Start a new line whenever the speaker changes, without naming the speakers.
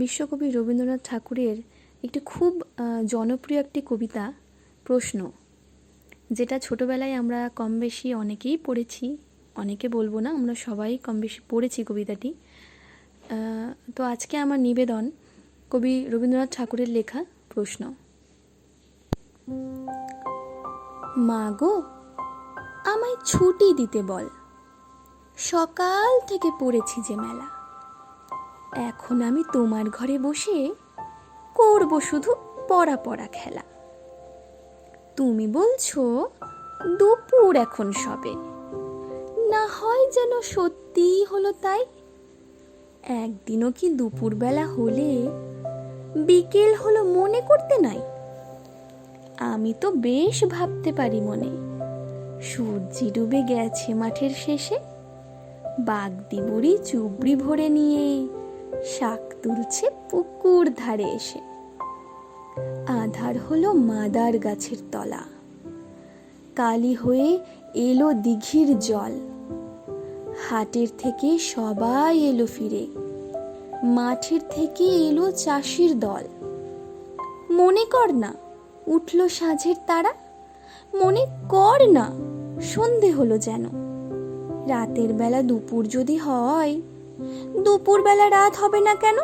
বিশ্বকবি রবীন্দ্রনাথ ঠাকুরের একটি খুব জনপ্রিয় একটি কবিতা, প্রশ্ন, যেটা ছোটোবেলায় আমরা কম বেশি অনেকেই পড়েছি, অনেকে বলব না, আমরা সবাই কম বেশি পড়েছি কবিতাটি। তো আজকে আমার নিবেদন কবি রবীন্দ্রনাথ ঠাকুরের লেখা প্রশ্ন। মা গো, আমায় ছুটি দিতে বল, সকাল থেকে পড়েছি যে মেলা। এখন আমি তোমার ঘরে বসে করব শুধু পড়া পড়া খেলা। তুমি বলছো, দুপুর এখন সবে। না হয় যেন সত্যিই হলো তাই। একদিনও কি দুপুরবেলা হলে বিকেল হলো মনে করতে নাই? আমি তো বেশ ভাবতে পারি মনে। সূর্যি ডুবে গেছে মাঠের শেষে। বাগদি বুড়ি চুবড়ি ভরে নিয়ে শাক তুলছে পুকুর ধারে এসে। আধার হলো মাদার গাছের তলা। কালি হয়ে এলো দিঘির জল। হাটের থেকে সবাই এলো ফিরে। মাঠের থেকে এলো চাষির দল। মনে কর না, উঠল সাঁঝের তারা। মনে কর না, সন্ধে হলো যেন। রাতের বেলা দুপুর যদি হয় দুপুর বেলা রাত হবে না কেন?